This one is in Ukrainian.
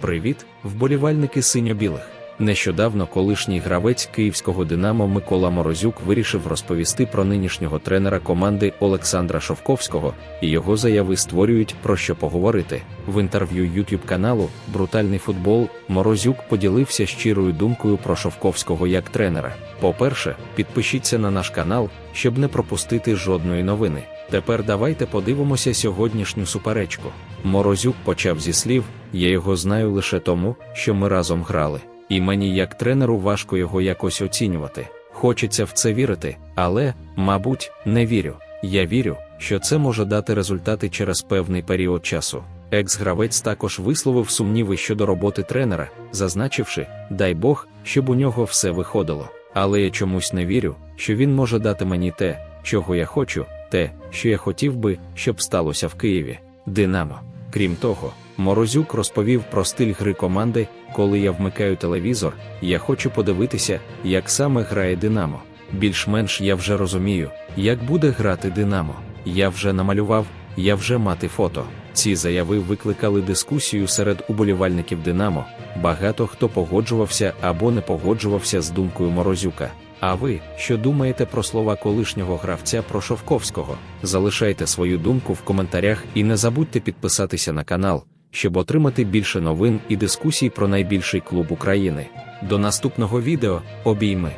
Привіт, вболівальники синьо-білих. Нещодавно колишній гравець київського Динамо Микола Морозюк вирішив розповісти про нинішнього тренера команди Олександра Шовковського, і його заяви створюють про що поговорити. В інтерв'ю YouTube каналу Брутальний футбол Морозюк поділився щирою думкою про Шовковського як тренера. По-перше, підпишіться на наш канал, щоб не пропустити жодної новини. Тепер давайте подивимося сьогоднішню суперечку. Морозюк почав зі слів: я його знаю лише тому, що ми разом грали. І мені, як тренеру, важко його якось оцінювати. Хочеться в це вірити, але, мабуть, не вірю. Я вірю, що це може дати результати через певний період часу. Екс-гравець також висловив сумніви щодо роботи тренера, зазначивши, дай Бог, щоб у нього все виходило. Але я чомусь не вірю, що він може дати мені те, чого я хочу, те, що я хотів би, щоб сталося в Києві. Динамо. Крім того, Морозюк розповів про стиль гри команди, коли я вмикаю телевізор, я хочу подивитися, як саме грає Динамо. Більш-менш я вже розумію, як буде грати Динамо. Я вже намалював, я вже мати фото. Ці заяви викликали дискусію серед уболівальників Динамо. Багато хто погоджувався або не погоджувався з думкою Морозюка. А ви, що думаєте про слова колишнього гравця про Шовковського? Залишайте свою думку в коментарях і не забудьте підписатися на канал, щоб отримати більше новин і дискусій про найбільший клуб України. До наступного відео обійми.